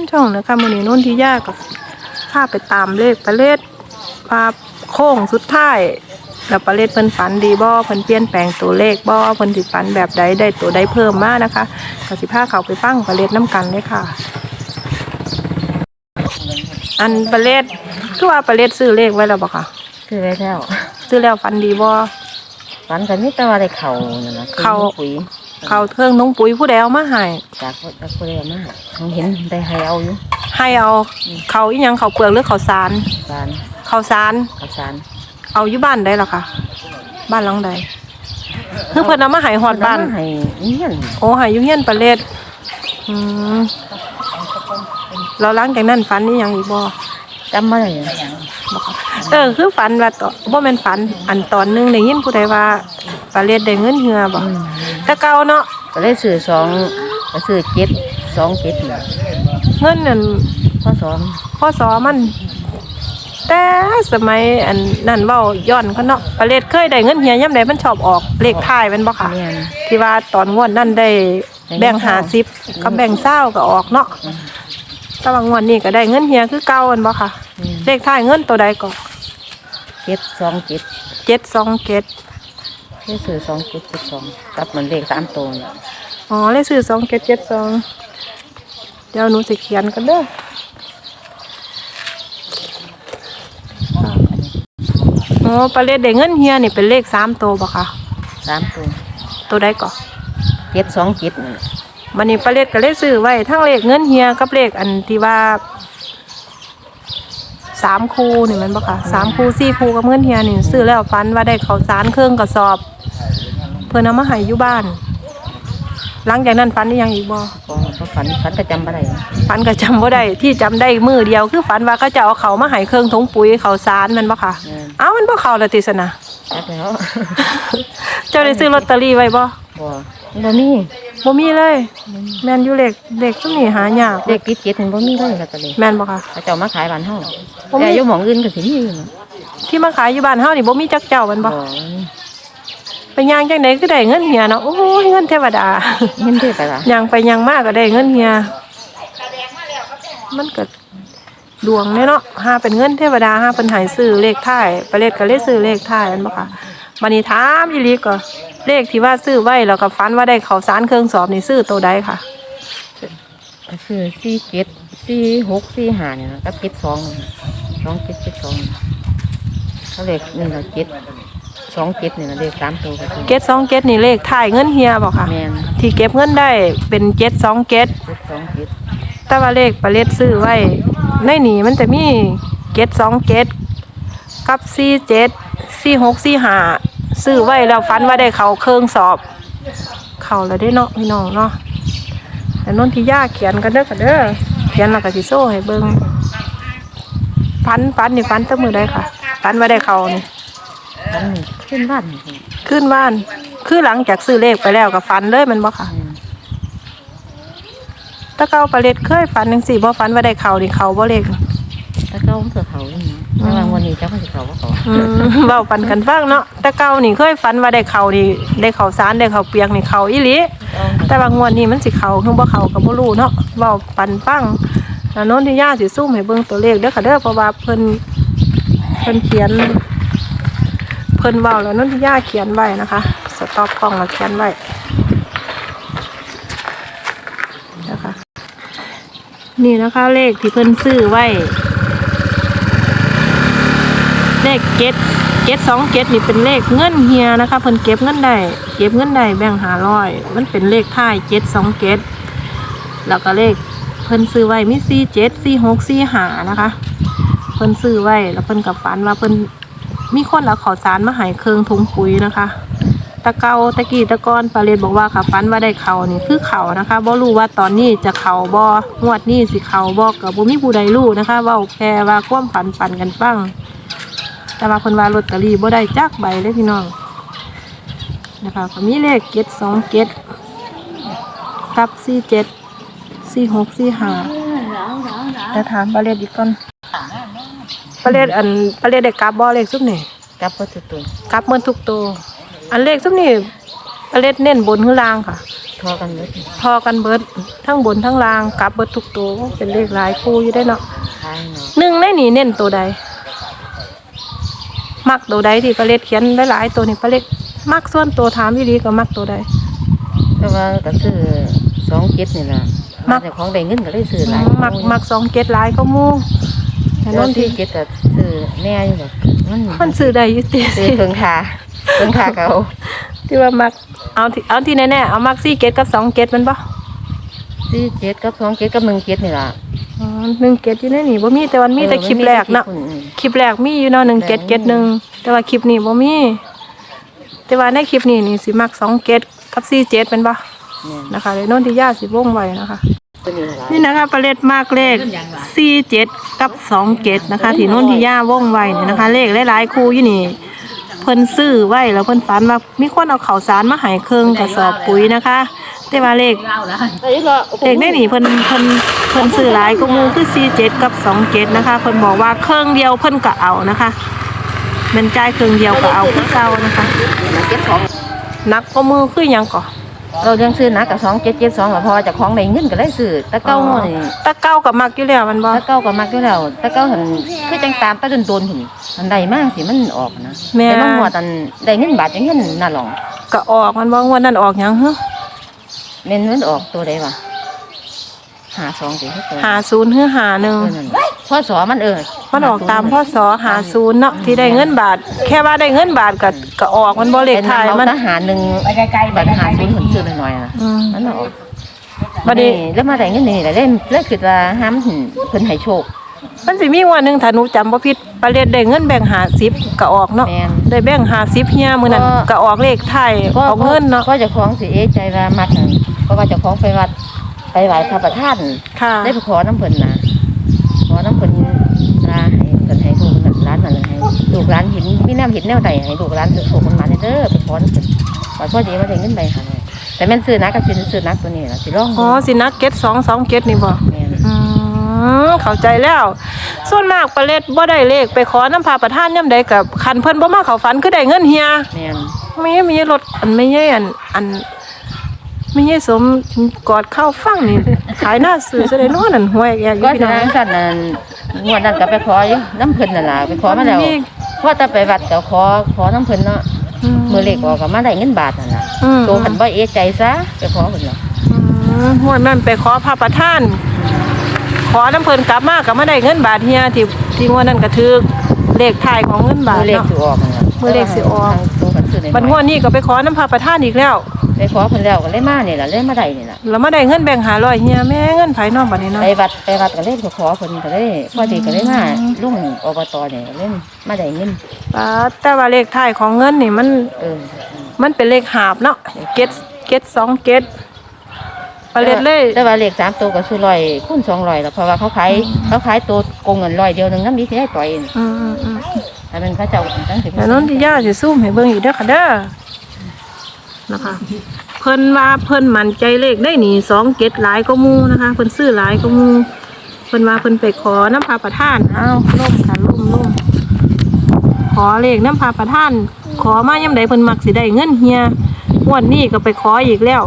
นช่องนะคะมื้อนี้นนทิยากับพาไปตามเลขประเลศพาโค้งสุดท้ายแล้วประเลศเพิ่นฝันดีบ่เพิ่นเปลี่ยนแปลงตัวเลขบ่เพิ่นสิฝันแบบใดได้ตัวใดเพิ่มมานะคะก็สิพาเขาไปฟังประเลศน้ำกันเลยค่ะ อันประเลศคือว่าประเลศซื้อเลขไว้แล้วบ่คะคือไว้แล้วซื้อแล้วฝันดีบ่ฝันกันนี่แต่ว่าได้เข่านั่นนะเข้าปุ๋ย เขาเครื่องน้องปุ๋ยผู้ใดเอามาให้จากจากคนเดียวมาเขาเห็นได้ให้เอาอยู่ให้เอาเขาอีหยังเขาเปลือกหรือเขาสารสารเขาสารข้าวสารเอาอยู่บ้านได้หรอคะบ้านหลังใดคือเพิ่นเอามาให้ฮอดบ้านเอมให้เงี้ยนโอ้ให้อยู่เฮียนประเลศอืมเราหลังจากนั้นฝันนี่ยังอีกบ่จำไม่ได้เออคือฝันว่าต่อบ่แม่นฝัน อันตอนหนึงได้ยินผู้ใดว่า ประเลศได้เงินเหือบ่อืมแต่เก่าเนาะก็เลยซื้อสองก็ซื้อเจ็ดสองเจ็ดนี่เงินนั่นข้อสองพ่อสอมัน แต่สมัยอันนั่นเว้าย้อนเขาเนาะประเลศเคยได้เงินเหียยามใดมันชอบออกเลขท้ายแม่นบ่ค่ะเนียนที่ว่าตอนงวดนั่นได้แบ่งหาสิบกับแบ่งเศร้าก็ออกเนาะแต่ว่างวดนี้ก็ได้เงินเฮียคือเก่าอันบ่ค่ะ เลขท้ายเงินตัวใดก็เจ็ดสองเจ็ดเจ็ดสองเจ็ด เลยซื้อสองเจ็ดเจ็ดสองกับมันเลขสามตัวนี่อ๋อเลขซื้อสองเจ็ดเจ็ดสองเดี๋ยวหนูจะเขียนกันเด้ออ๋อประเลขได้เงินเฮียนี่เป็นเลขสามตัวบ่ค่ะสามตัวตัวใดก็เจ็ดสองเจ็ดนี่วันนี้ประเลขก็เลขซื้อไว้ทั้งเลขเงินเฮียกับเลขอันที่ว่าสามคูนี่แมันบ่ค่ะสามคูสี่คูกับเงินเฮียนี่ซื้อแล้วฟันว่าได้ข้าวสารเครื่องกระสอบเพื่อนเอามาให้อยู่บ้าน หลังจากนั้นฟันนี่ยังอีกบ่ก็ก็ฝันฝันก็จำไม่ได้ฟันก็จำบ่ได้ที่จำได้มือเดียวคือฝันว่าเขาจะเอาเขาวมาให้เครื่องถุงปุ๋ยข้าวสารแมันบ่ค่ะเนียนเอ้ามันบ่เข้าและติสนะจัดแล้วเจ้าได้ซื้อลอตเตอรี่ไว้บ่บ่บ่มีบ่มีเลย แม่นอยู่เลขเลขซุมนี้หายากเลขติดเจ็ดมันบ่มีเลยแล้วก็เลยแม่นบ่ค่ะ เขาเจ้ามาขายบ้านเฮาบ่มี แต่อยู่หมองอื่นก็สิมีอยู่นะที่มาขายอยู่บ้านเฮานี่บ่มีจักเจ้าแมันบ่บ่ ไปย่างจังไดคือได้เงินเฮียเนาะโอ้ยเงินเทวดาเห็นเด้ไปล่ะย่างไปย่างมาก็ได้เงินเฮียมันก็ดวงแน่เนาะหาเป็นเงินเทวดาหาเพิ่นให้ซื้อเลขท้ายประเลขก็เลยซื้อเลขท้ายแม่นบ่ค่ะบัดนี้ถามอีหลีก็เลขที่ว่าซื้อไว้แล้วก็ฝันว่าได้ข้าวสารเครื่องสอบนี่ซื้อตัวใดค่ะก็คือสี่เจ็ดสี่หกสี่ห้าเนี่ยนะกับเจ็ดสองสองเจ็ดเจ็ดสองเขาเลขนี่ละเจ็ด สองเจ็ดนี่ละเลขสามตัวก็คือเกตสองเกตนี่เลขท้ายเงินเฮียบ่ค่ะ แมนที่เก็บเงินได้เป็นเจ็ดสองเกตเจ็ดสองเจ็ดแต่ว่าเลขประเลขซื้อไว้ ในนี่มันจะมีเกตสองเกตกับสี่เจ็ดสี่หกสี่ห้าซื้อไว้แล้วฟันว่าได้เขาเครื่องสอบ เขาแล้วได้เนาะพี่น้องเนาะแต่นนที่ย่าเขียนกันเด้อกันเด้อเขียนแล้วก็สิโซ่ให้เบิ่งฟันฟันนี่ฟันตั้งมือได้ค่ะฟันว่าได้เขานี่ อันนี้ขึ้นบ้านนี่ขึ้นบ้าน คือหลังจากซื้อเลขไปแล้วก็ฟันเลยแมันบ่ค่ะอืมแตะเกาประเลดเคยฝันจังสี่บ่ฝันว่าได้เขานี่เขาบ่เลขแล้วก็มันเกิดเขาอยู่นี่แต่ว่าวันนี้เจ้าก็จะเขาว่าเขาอืมเว้าปันกันฟังเนาะแต่เก่านี่เคยฝันว่าได้เขานี่ได้เขาสารได้เขาเปียกนี่เขาอีหลีแต่ว่างวดนี้มันสิเขาคือบ่เขาก็บ่รู้เนาะเว้าปันฟังแล้วโน้นที่ย่าสิซุ่มให้เบิ่งตัวเลขเด้อค่ะเด้อเพราะว่าเพิ่นเพิ่นเขียนเพิ่นเว้าแล้วโน้นที่ย่าเขียนไว้นะคะ สต็อปกล้องแล้วเขียนไว้นะคะ นี่นะคะเลขที่เพิ่นซื้อไว้ เลขเก็ดเก็ดสองเก็ดนี่เป็นเลขเงินเฮียนะคะเพิ่นเก็บเงินได้เก็บเงินได้แบ่งหาร้อยมันเป็นเลขท้ายเจ็ดสองเก็ดแล้วก็เลขเพิ่นซื้อไว้มีสี่เจ็ดสี่หกสี่หานะคะ เพิ่นซื้อไว้แล้วเพิ่นกับฝันว่าเพิ่น มีคนเอาข้าวสารมาให้เครื่องถุงปุ๋ยนะคะตะเกาตะกี้ตะกอนปลาเรนบอกว่าค่ะฝันว่าได้เขานี่คือเขานะคะบ่รู้ว่าตอนนี้จะเขาบ่งวดนี้สิเขาบ่กับบ่มีผู้ใดรู้นะคะว้าแค่ว่าความฝันปันกันฟังแต่ว่าคนว่าลอตเตอรี่บ่ได้จักใบเลยพี่น้องนะคะก็มีเลขเจ็ดสองเจ็ดกับสี่เจ็ดสี่หกสี่ห้าแต่ถามปลาเล็ดอีกก่อน ปลาเล็ดอันปลาเล็ดได้กลับบ่เลขซุปนี่กับพ่อตัวตัวกลับเหมือนทุกตัวอันเลขซุปนี่ปลาเล็ดเน้นบนหรือล่างค่ะททอกันเลยทอกันเบิดทั้งบนทั้งล่างกลับเบิดทุกตัวเป็นเลขหลายคู่อยู่ได้เนาะทายเนาะหนึ่งในนี่เน้นตัวใด มักตัวใดที่ประเล็ดเขียนหลายๆตัวนี่ประเล็ดมักส่วนตัวถามดีๆก็มักตัวใด แต่ว่าก็ซื้อสองเจ็ดนี่ล่ะมัมากแต่ของได้เงินก็เลยซื้อหลายมักมักสองเกตหลายก็หมู่ แต่แต่นนนที่ที่เจ็ดก็ซื้อแน่อยู่แบบมันมันซื้อได้อยู่ติซื้อเครื่องคาเครื่องคาเขาที่ว่ามักเอาที่เอาที่แน่ๆเอามักสี่เกตกับสองเกตมันปะซื้อเจ็ดกับสองเจ็ดกับหนึ่งเจ็ดนี่ล่ะอ๋อหนึ่งเกตอยู่ในนี่บ่มีแต่วันมีแต่คลิปแรกเนาะออมัมีคลิปแรกมีอยู่เนาะหนึ่งเกตเกตหนึ่งแต่ว่าคลิปนี้บ่มีแต่ว่าในคลิปนี้นี่สิมักสองเกตกับสี่เจ็ดเป็นปะแม่นนะคะเลยโน่นที่ย่าสิวงไว้นะคะตัว นี่นะคะประเลดมากเลขสี่เจ็ดกับสองเจ็ดนะคะ ที่โน่นที่ย่าว่องไวเนี่ยนะคะ เลขหลายๆคู่อยู่นี่เพิ่นซื้อไว้แล้วเพิ่นฝันว่ามีคนเอาข้าวสารมาใหายเครื่องกระสอบปุ๋ยนะคะ แต่ว่าเลขเอ้ยเหรอเลขได้หนีเพิ่นเพิ่นเพิ่นซื้อหลายก็มูคือสี่เจ็ดกับสองเจ็ดนะคะเพิ่นบอกว่าเครื่องเดียวเพิ่นก็เอานะคะเป็นจ่ายเครื่องเดียวก็เอาคือเก่านะคะนักก็มือคือยังก่อ เราเรื่องซื้อนะกับสองเจ็ดเจ็ดสองเพราะว่าเจากของได้เงินก็เลยซื้อแตะเก้านี่ตะเก้ากับมักอยู่แล้วมันบ่ตะเก้าก็มักอยู่แล้วตะเก้าหันคือจังตามตะโดนโดนๆหุ่นอันใดมากสิมันออกนะแม่แต่บางหัวดอันได้เงินบาทยังเงินน่าหลองก็ออกมันบ่งวันนั้นออกหยังฮะเม่นมันออกตัวใดวะหาสองสิตัวหาศูนย์หรือหาหนึ่งเออนั่นพ่อสอมันเออ มันออกตามพ่อสอหาศูนย์เนาะที่ได้เงินบาท แค่ว่าได้เงินบาทก็ก็ออกมันบ่เลขท้ายมัมันนทหารหนึ่งบัตรหาศูนย์หุ่นซื้อหน่อยๆนะอืมมันออกบัดนี้แล้วมาได้เงินนี่แหละเล่นแล้วคิดว่าห้ามหุ่นเพิ่นให้โชคมันสิมีวันหนึงถ้าหนูจำบ่ผิดประเด็นได้เงินแบ่งหาสิบก็ออกเนาะแม่นได้แบ่งหาสิบเฮียมื้อนั้นก็ก็ออกเลขไทายออกเงินเนาะก็เจะคล้าของสิเอะใจว่ามักนั่นก็ว่าเจะคล้าของไปวัดไปไหว้พระประธานค่ะได้ไปขอน้ำเพิ่นนะขอน้ำเพิ่นลาให้เพิ่นให้ลูกร้านนั่นให้ลูกร้า นเห็นมีน้ำเห็นแนวใดให้ลูกร้านโชคมันมาเด้อไปขอน้ำเพิ่นว่าพอดีว่าได้เงินไปหาร้อยแต่แม่นซื้อนักก็ซื้อซื้อนักตัวนี้ล่ะสิลองอ๋อสินักเก็ตสองสองเก็ตนี่บ่แม่นอืมเข้าใจแล้ว ส่วนมากประเล็ดบ่ได้เลขไปขอน้ำพาประธานย่ำใดกับคันเพิ่นบ่มาเข้าฝันคือได้เงินเฮียแม่นไม่ใช่ไม่ใช่รถอันไม่ใช่อันอันไม่ใช่สมกอดเข้าฟังนี่ ขายหน้าสื่อจะได้นอนนั่นห้วยแกอยู่ก็พี่จะน้องนั่งสั่นนั่นงวดนั้นก็ไปขออยู่น้ำเพิ่นนั่นล่ะไปขอมาแล้ว นี่ว่าแต่ไปวัดก็ขอขอน้ำเพิ่นเนาะมือเล็กออกก็มาได้เงินบาทนั่นน่ะอืม ตัวเพิ่นบ่เอะใจซะไปขอเพิ่นเนาะอืมห้วยแม่นไปขอพระประธาน ขอน้ำเพิ่นกลับมาก็ไม่ได้เงินบาทเฮียที่ที่งวดนั้นก็ถือเลขท้ายของเงินบามืทอเล็กเนาะ สิออกนั่นล่ะมือเลขสิออก ทางตัวเพิ่นซื้อ ได้บัดงวดนี้ก็ไปขอน้ำพระประธานอีกแล้ว ไปขอเพิ่นแล้วก็เลยมานี่ล่ะเลยมาได้นี่ล่ะแล้วมาได้เงินแบ่งหาร้อยเฮียแม่เงินไผนอกบัดนี้เนาะไปวัดไปวัดก็เลยไปขอเพิ่นก็เลยพอดีก็เลยมาลุงอบตเนี่ยก็เลยมาได้เงินปาดแต่ว่าเลขท้ายของเงินนี่มันเออ มันเป็นเลขหาบเนาะเก็ตเก็ตสองเก็ตประเล็ดเลยแต่ว่าเลขสามตัวก็คือร้อยคูณสองร้อยแล้วเพราะว่าเขาขายเขาขายตัวโกงเงินร้อยเดียวหนึงน้ำดีที่ให้ต่อยเองอืมอืมอืม แต่มันเขาเจ้าตั้งแต่เดี๋ยวน้นที่ย่าสิซูมให้เบิ่งอีกเด้อค่ะเด้อนะคะ เพิ่นว่าเพิ่นมั่นใจเลขได้หนีสองเก็ตหลายก็มูนะคะ เพิ่นซื้อหลายก็มูเพิ่นว่าเพิ่นไปขอน้ำพาประทานอ้าวล่มค่ะล่มล่มขอเลขน้ำพาประทาน ขอมาย่ำใดเพิ่นมักสิได้เงินเฮียงวันนี้ก็ไปขออีกแล้ว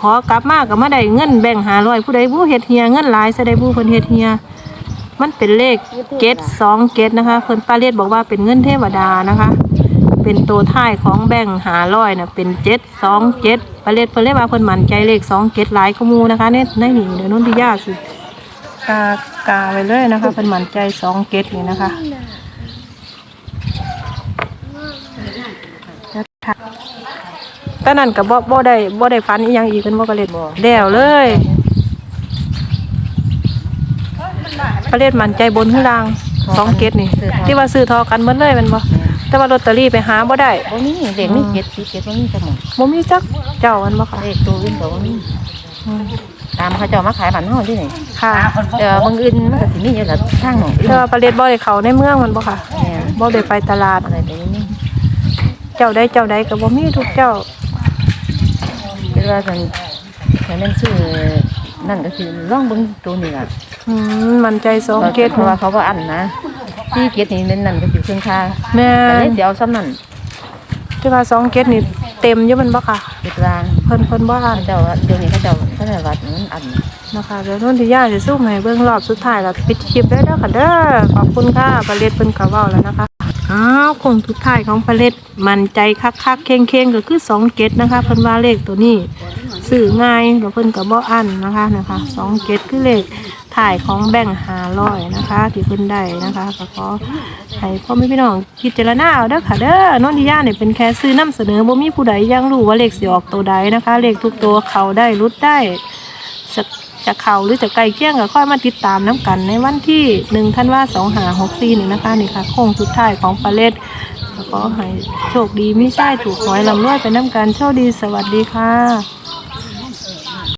ขอกลับมาก็มาได้เงินแบ่งหาร้อยผู้ใดผู้เฮ็ดเฮียเงินหลายซะได้ผู้เพิ่นเฮ็ดเฮีย มันเป็นเลขเกตสองเกตนะคะเพิ่นป้าเลียดบอกว่าเป็นเงินเทวดานะคะ เป็นตัวท้ายของแบ่งหาร้อยนะเป็นเจ็ดสองเจ็ดป้าเลียดเพิ่นเรียกว่าเพิ่นมั่นใจเลขสองเกตหลายขมูนะคะเนี่ยในนี่เดี๋ยวนุ่นที่ยาสิกากาไปเลยนะคะเพิ่นมั่นใจสองเกตนี่นะคะตอนนั้นกับบ่บ่ได้บ่ได้ฟันอีหยังอีกกันบ่ก็เล็ดบ่แล้วเลย ป้าเลียดมั่นใจบนข้างล่างสองเกตนี่ ที่ว่าซื้อทอกันเบิดเลยแมันบ่แต่ว่าลอตเตอรี่ไปหาบ่ได้บ่มีเลขมีเจ็ดสี่เจ็ดบ่มีสมองบ่มีจักเจ้ามันบ่ค่ะเลขตัวอื่นก็บ่มีอืมตามเขาเจ้ามาขายบ้านเฮาที่ไหนค่ะแต่ว่าบางอื่นมันก็สิมีอยู่ละทางหนองอื่นแต่ว่าประเด็นบ่ได้เข้าในเมืองมันบ่ค่ะแม่นบ่ได้ไปตลาดอะไรไปนี่เจ้าใดเจ้าใดก็บ่มีทุกเจ้าคือว่าซั่นถ้าแม่นซื้อ นั่นก็คือลองเบิ่งตัวนี้ล่ะอืมมั่นใจสองเกตเพราะว่าเขาบ่อันนะที่เกตนี่เป็นนั่นก็สิเครื่องค่าแม่ก็เลยนสิเอาซ้ำนั่นที่ว่าสองเกตนี่เต็มอยู่มันบ่ค่ะคิดว่าเพิ่นพิ่นเพิ่นบ่อ่านเขาเจ้าเดี๋ยวนี้เขาเจ้าเขาเจ้าวัดมันอัน นะคะเดี๋ยวนุ่นที่ย่าจะสู้ให้เบิ่งรอบสุดท้ายแล้วปิดคลิปได้แล้วค่ะเด้อขอบคุณค่ะปลาเล็ดเพิ่นก็เว้าแล้วนะคะอ้าวคงสุดท้ายของปลาเล็ดมันใจคักๆเข่งๆก็คือ2เกตนะคะเพิ่นว่าเลขตัวนี้ซื้อง่ายแล้วเพิ่นก็บ่อั้นนะคะนะคะ2เกตคือเลขถ่ายของแบ่งค์500นะคะที่เพิ่นได้นะคะก็ขอให้พ่อแม่พี่น้องพิจารณาเอาเด้อค่ะเด้อนนทิยาเนี่ยเป็นแค่ซื้อนํเสนอบ่มีผู้ใดยังรู้ว่าเลขสิออกตัวใดนะคะ เลขทุกตัวเขาได้รุดได้จะ จะเข่าหรือจะไกลเคียงก็ค่อยมาติดตามน้ำกัน ในวันที่หนึ่งท่านว่าสองหาหกสี่หนึ่งนะคะนี่ค่ะโค้งสุดท้ายของปลาเล็ดก็ขอให้โชคดีไม่ใช่ถูกหวยลำรวยไปน้ำกันโชคดีสวัสดีค่ะ